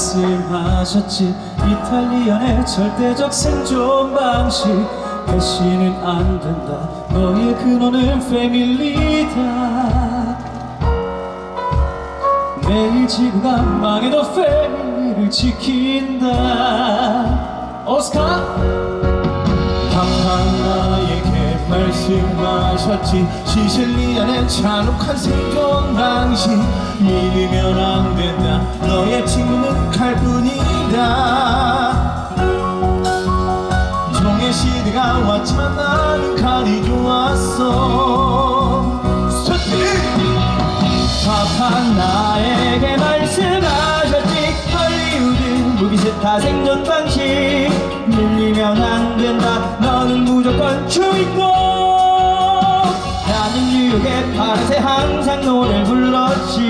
말씀하셨지. 이탈리안의 절대적 생존 방식. 배신은 안 된다. 너의 근원은 패밀리다. 매일 지구가 망해도 패밀리를 지킨다. 오스카 말씀하셨지. 시실리안의 잔혹한 생존 방식 믿으면 안 된다. 너의 친구는 칼뿐이다. 종의 시대가 왔지만 나는 칼이 좋았어. 파파 나에게 말씀하셨지. 할리우드 무비스타 생존 방식 밀리면 안 된다. 너는 무조건 주인공 뉴욕의 파란새 항상 노래를 불렀지.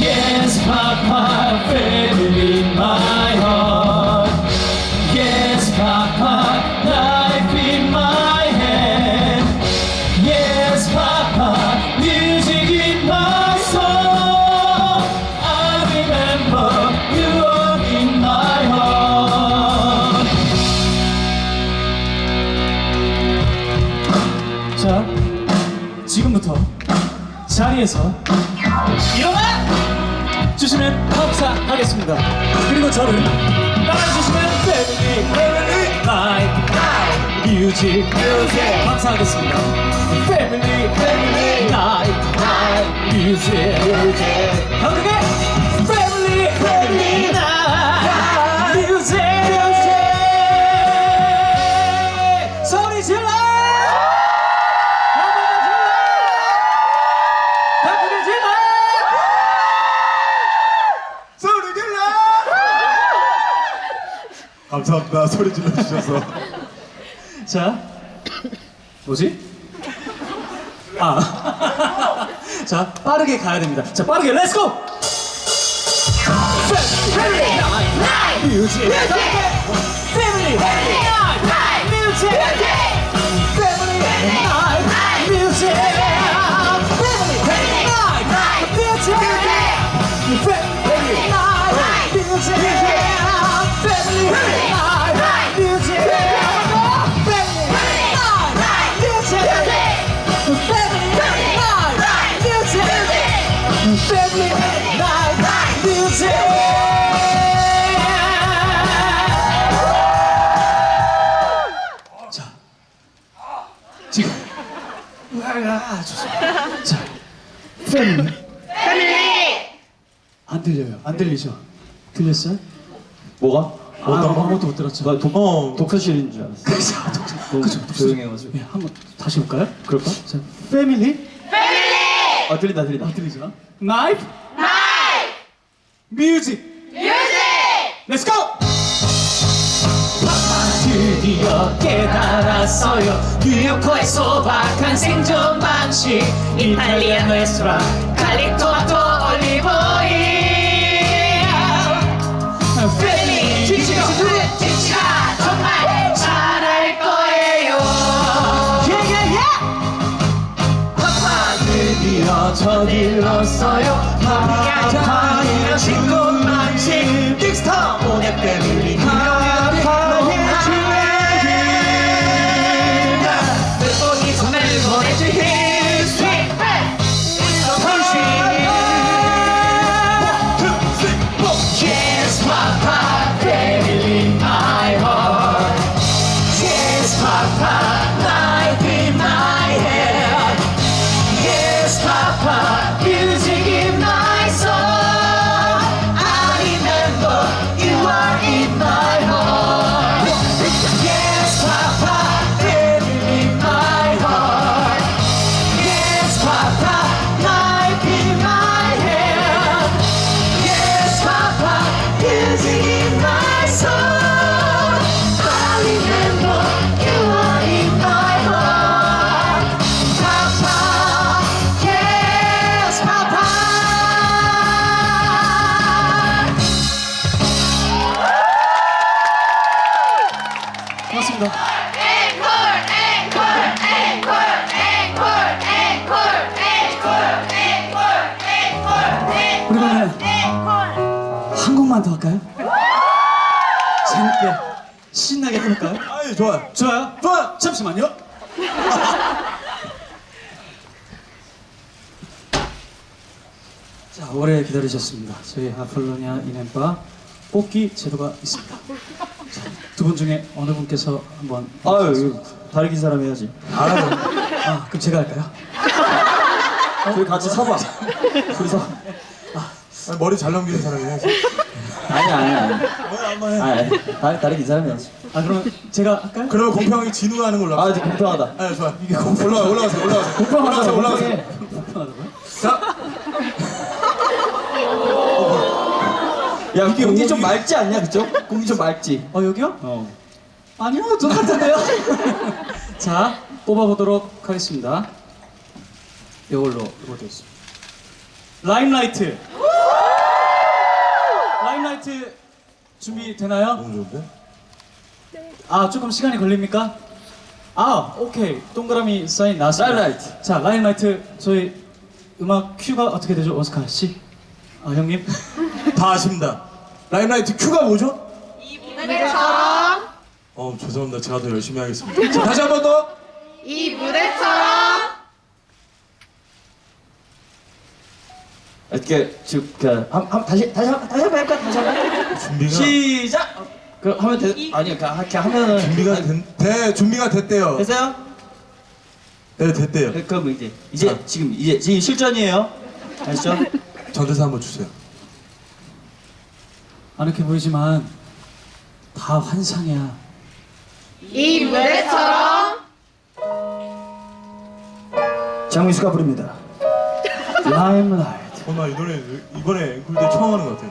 Yes Papa family my 자, 지금부터 자리에서 일어나 주시면 감사하겠습니다. 그리고 저를 따라주시면 family, family, life, music, music 감사하겠습니다. Family, family, life, life, music, music. 감사합니다 소리 질러 주셔서 자, 뭐지? 아, 자 빠르게 가야 됩니다. 자 빠르게 렛츠고! Family, life, music, 지금 아 좋습니다 자 패밀리 안 들려요 안 들리죠 들렸어요? 뭐가? 아, 아무것도 못 들었죠 나 독, 어. 독서실인 줄 알았어. 그죠 독서 너무 그죠 독서 조용해가지고. 예, 한번 다시 볼까요? 그럴까? 자 패밀리 아 들린다 들린다. 아 들리죠? 나이프 나이프 뮤직 뮤직 렛츠고 드디어 깨달았어요. 뉴요커의 소박한 생존 방식. 이탈리안 레스토랑 칼리토마토 올리브 오일. 패밀리 지치가 지치가 정말 잘할 거예요. 예예예 드디어 저질렀어요. 파파의 신 더 할까요? 재밌게 신나게 해볼까요? 아이 좋아요 좋아요. 좋아요 잠시만요. 자, 오래 기다리셨습니다. 저희 아폴로니아 이넨바 뽑기 제도가 있습니다. 두 분 중에 어느 분께서 한번 아유 다르긴 사람 해야지 알아요 아, 그럼 제가 할까요? 둘이 같이 서봐 둘이서 아니, 머리 잘 넘기는 사람이 해야지 아니야 아니야 아니야 뭐야 한번 해 아니 아니 사람 해야지 아, 그럼 제가 할까요? 그러면 공평하게 진우가 하는 걸로 아 이제 공평하다 아 좋아 이게 올라가 올라가세요 올라가세요 공평하다 올라가세요 올라가세요? 자 야 이게 공기 좀 맑지 않냐 그쪽? 공기 좀 맑지 어, 여기요? 어 아니요, 똑같은데요. 자, 뽑아보도록 하겠습니다. 이걸로 이거 됐습니다. 라임라이트. 라임라이트 준비 되나요? 너무 좋은데? 아, 조금 시간이 걸립니까? 아, 오케이. 동그라미 사인 나왔습니다. 라임라이트. 자, 라임라이트 저희 음악 큐가 어떻게 되죠, 오스카 씨? 아, 형님. 다 아십니다 라임라이트 큐가 뭐죠? 이 무대처럼 어 죄송합니다 제가 더 열심히 하겠습니다 자 다시 한 번 더 이 무대처럼 이렇게 한, 다시 다시 한 다시 한번 할까 다시 한번? 준비가 시작! 어, 그 하면 돼 아니야 그냥 이렇게 하면은 준비가 된, 돼 준비가 됐대요. 됐어요? 네 됐대요. 네, 그럼 이제 이제 자. 지금 이제 지금 실전이에요. 아시죠? 전대사 한번 주세요. 안 이렇게 보이지만 다 환상이야. 이 무대처럼 장미수가 부릅니다. 라임라이트 어나 이 노래 이번에 앵콜 때 처음 하는 것 같아요.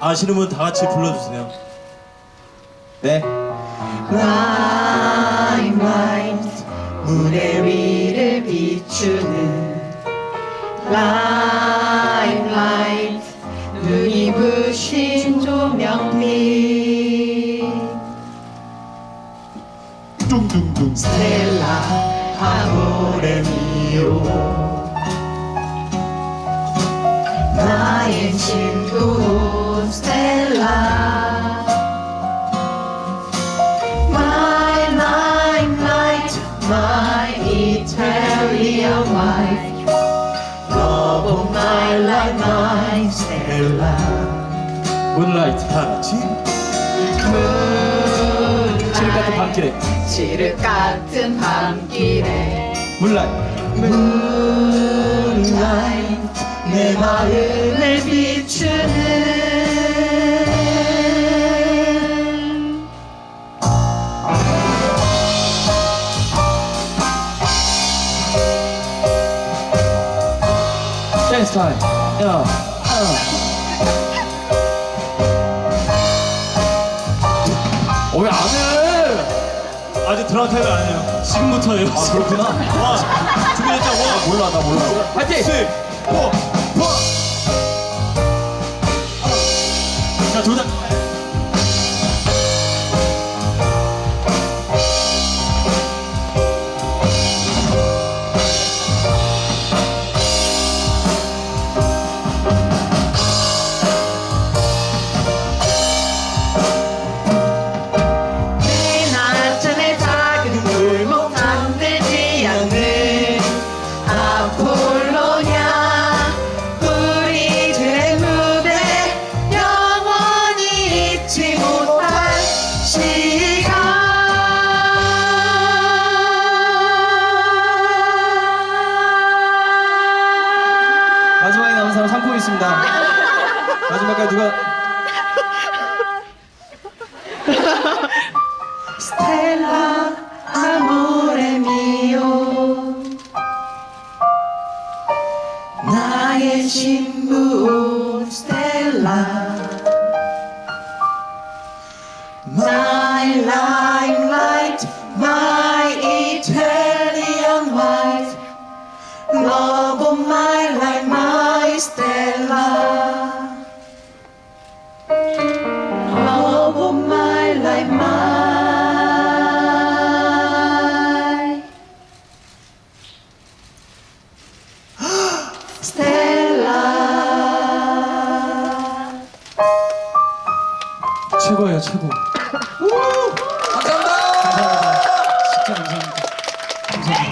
아시는 분 다 같이 불러주세요. 네. 라임라이트 무대 위를 비추는. 라임라이트 눈이 부신 조명빛 뚱뚱뚱 스텔라 아모레미오 문라이트 다 같이 칠흑 같은 밤길에. 칠흑 같은 밤길에. Moonlight 내 마음을 비추는. 댄스 타임. 야 아직 드라타이가 아니에요. 지금부터예요. 아, 그렇구나. 와, 준비됐다. 와, 몰라, 나 몰라. 화이팅! 4, 신 최고예요 최고. 감사합니다. 진짜 감사합니다.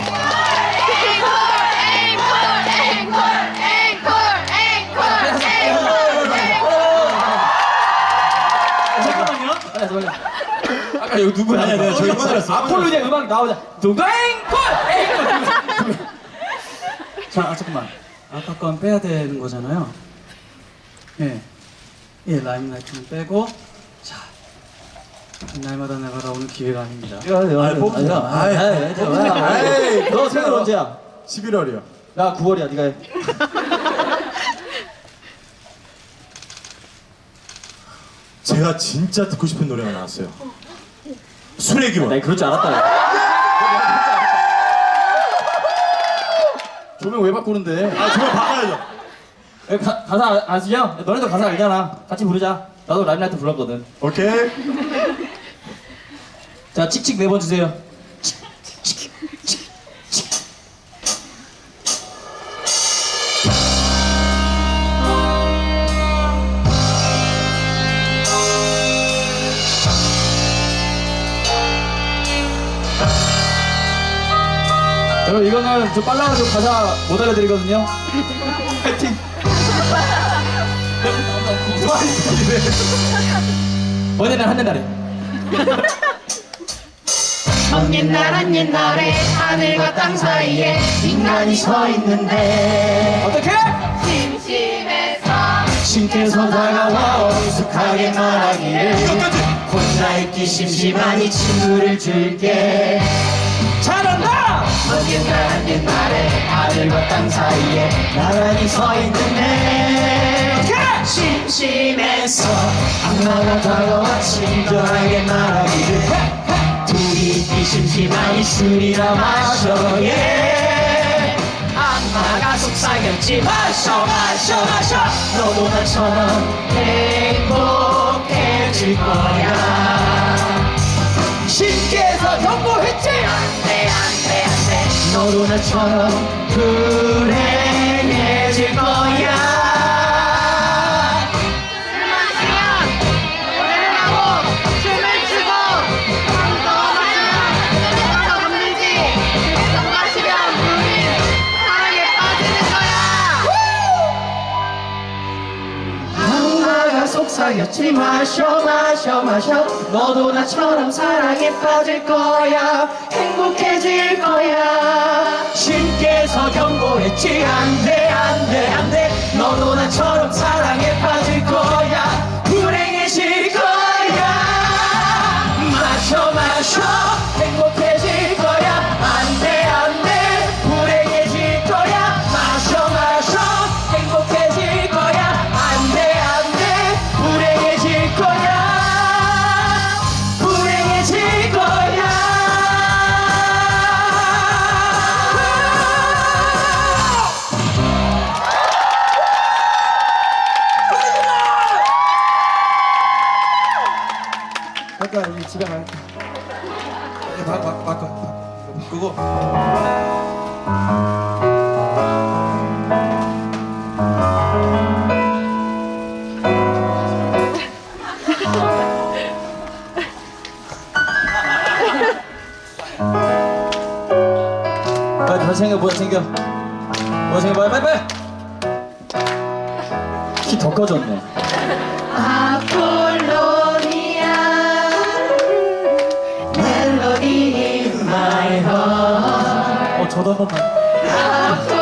잠깐만요. 아까 여기 누구야? 아니 아니 저기 찾았어. 아폴로니아 음악 나오자. 동동앵콜. 자 아, 잠깐만. 아까 건 빼야 되는 거잖아요. 예. 예 라임라이트는 빼고 자 날마다 날마다 오는 기회가 아닙니다. 아이, 뽑지 마. 아이, 아이, 너 생일 언제야? 11월이요. 나 9월이야. 네가 해. 제가 진짜 듣고 싶은 노래가 나왔어요. 술의 기원. 나 그럴 줄 알았다. 조명 왜 바꾸는데? 아 정말 바꿔야죠. 야, 가, 가사 아- 아시죠? 너네도 가사 알잖아. 같이 부르자. 나도 라임라이트 불렀거든. 오케이. 자, 칙칙 네 번 주세요. 여러분 이거는 좀 빨라가지고 가사 못 알려드리거든요. 파이팅. 어제는 한대 날에. 먼 옛날 한 옛날에 하늘과 땅 사이에 인간이 서 있는데. 어떻게? 심심해서 신께서 다가와 어리숙하게 말하기를. 혼자 있기 심심하니 친구를 줄게. 잘한다! 먼 옛날 한 옛날에 하늘과 땅 사이에 나란히 서 있는데. 심심해서 악마가 다가와 친절하게 말하기를 심심하니 술이나 마셔 예. 악마가 속삭였지. 마셔 마셔 마셔. 너도 나처럼 행복해질 거야. 신께서 경고했지. 안돼 안돼 안돼. 너도 나처럼 불행 속삭였지 마셔 마셔 마셔. 너도 나처럼 사랑에 빠질 거야. 행복해질 거야. 신께서 경고했지. 안돼 안돼 안돼. 너도 나처럼 사랑에 빠질 거야 그러니까 이제 집에 갈게 바꿔 바꿔 바꾸고. 빨리 더 챙겨 뭐 챙겨? 뭐 챙겨? 빨리 빨리 빨리! 키더 꺼졌네. 아폴로니아 저도 한 번만